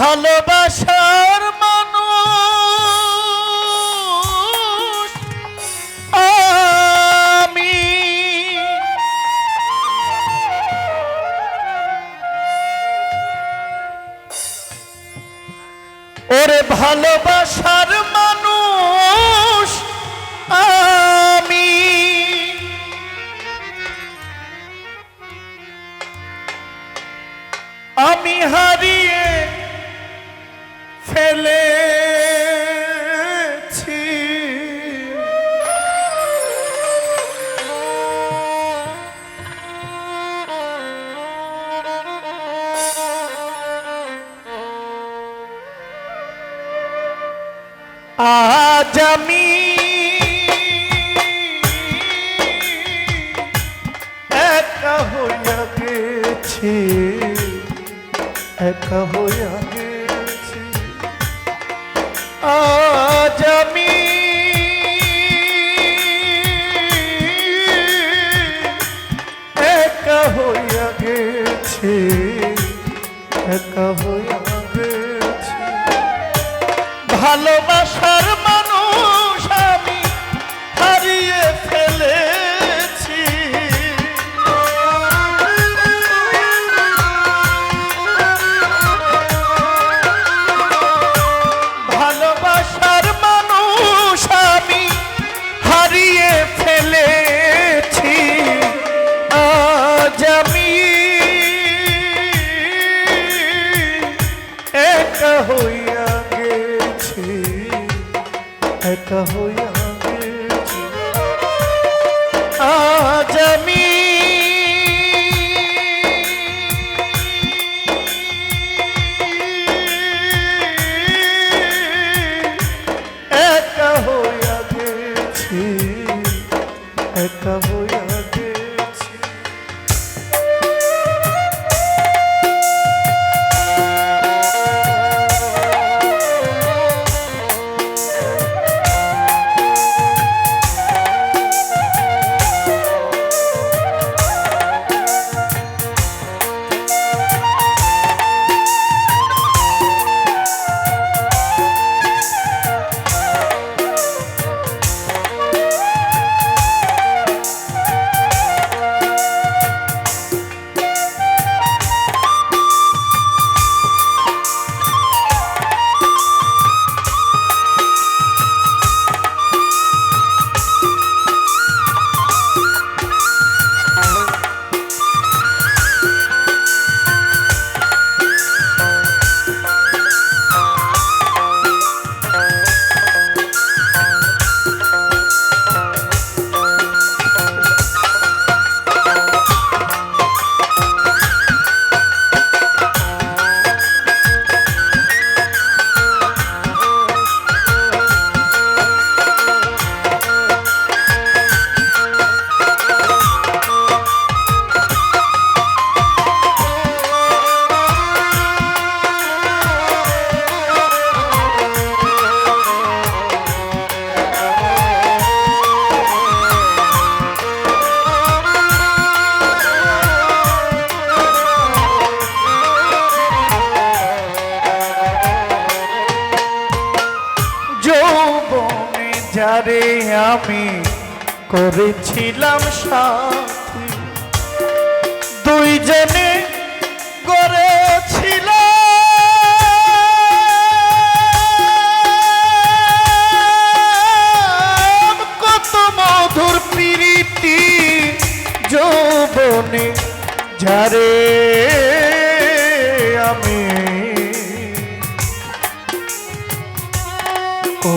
ভালোবাসার মানুষ আমি। ওরে ভালোবাসার মানুষ আমি। আমি হারিয়ে ফেলেছি। আজ আমি একা হইয়া গেছি একা হইয়া Oh! হইয়া গেছি একা হইয়া যৌবনে যারে আমি করেছিলাম সাথী দুইজনে করেছিলাম। কত মধুর প্রীতি যৌবনে যারে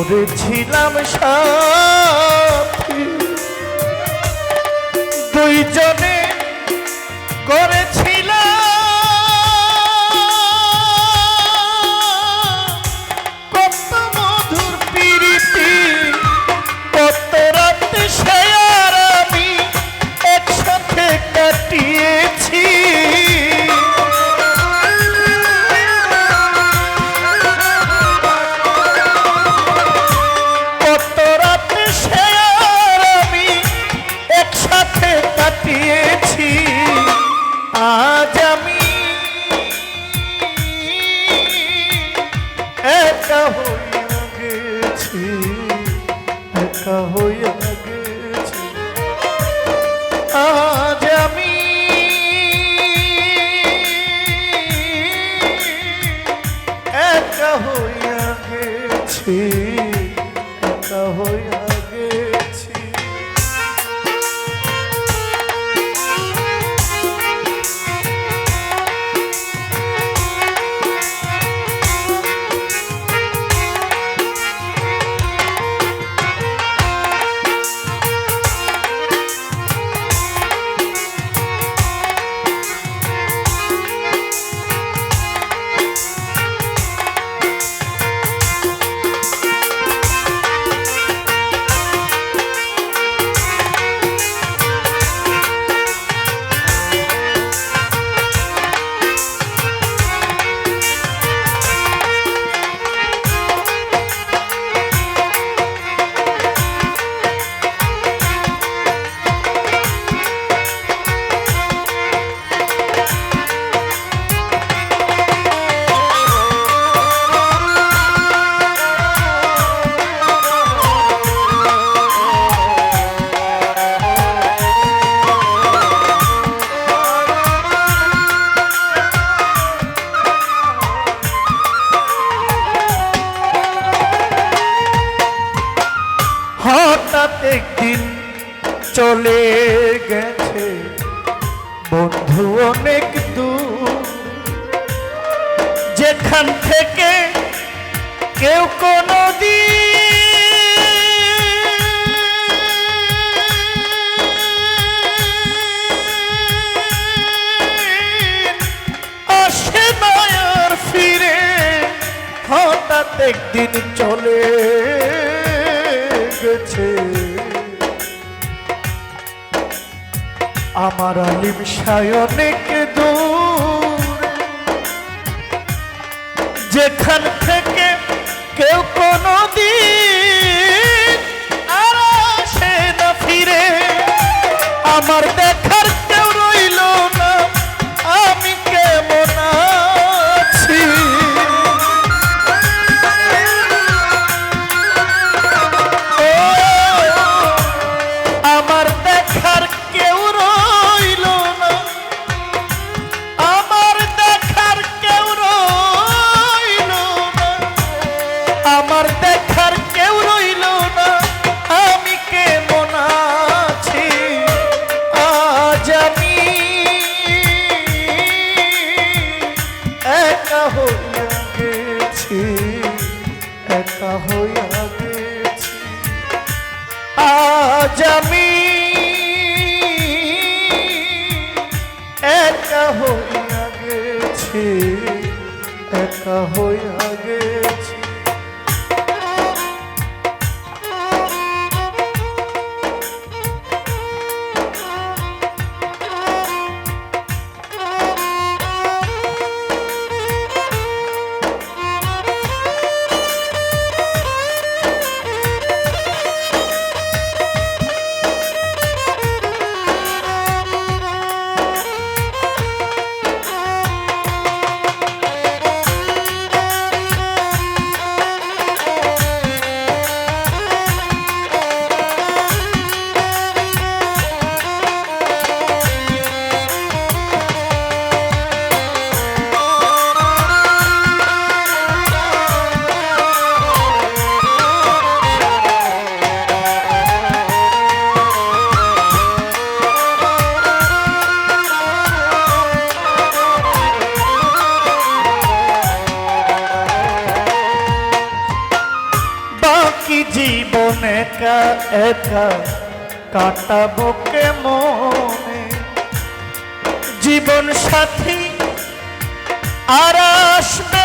করেছিলাম সাথী দুইজনে করেছিলাম একা যেখান থেকে কেউ কোনো ফিরে হঠাৎ একদিন চলে গেছে। আমার আলিম অনেক দূর যেখান থেকে কেউ কোনো দিন আর আসে না ফিরে। আমার দেখার জীবন একা একা কাটাবো কেমনে? জীবন সাথী আর আসবে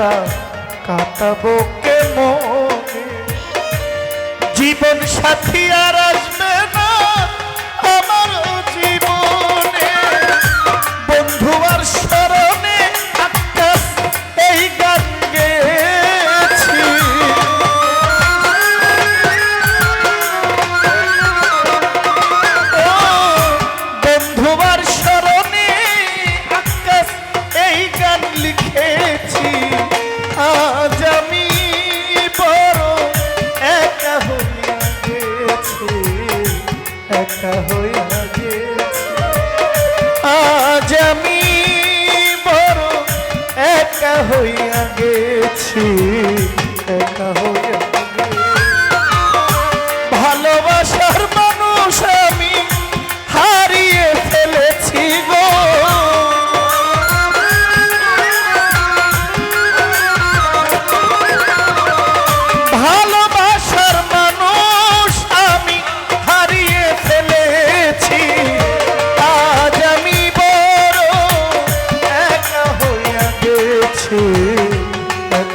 একা কাটাবো কেমনে? জীবন সাথী আর আসবে না। நீ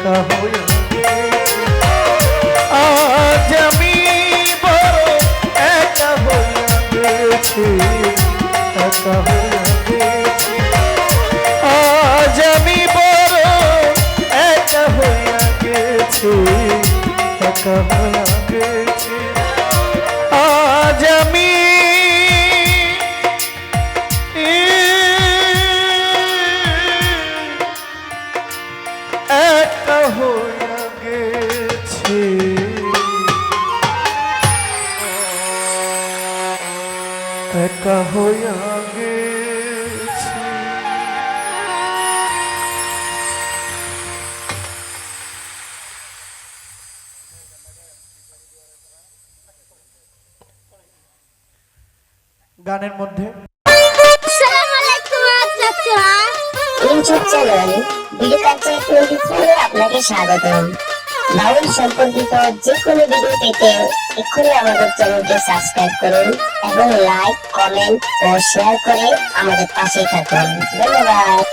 হইয়া গেছি আজ আমি বড় একা হইয়া গেছি। একা হইয়া গেছি। আজ আমি বড় একা হইয়া গেছি। একা হইয়া টোয়েন্টি ফোরে আপনাকে স্বাগতম। বাউল সম্পর্কিত যে কোনো ভিডিও পেতে এক্ষুনি আমাদের চ্যানেলকে সাবস্ক্রাইব করুন এবং লাইক কমেন্ট ও শেয়ার করে আমাদের পাশে থাকুন। ধন্যবাদ।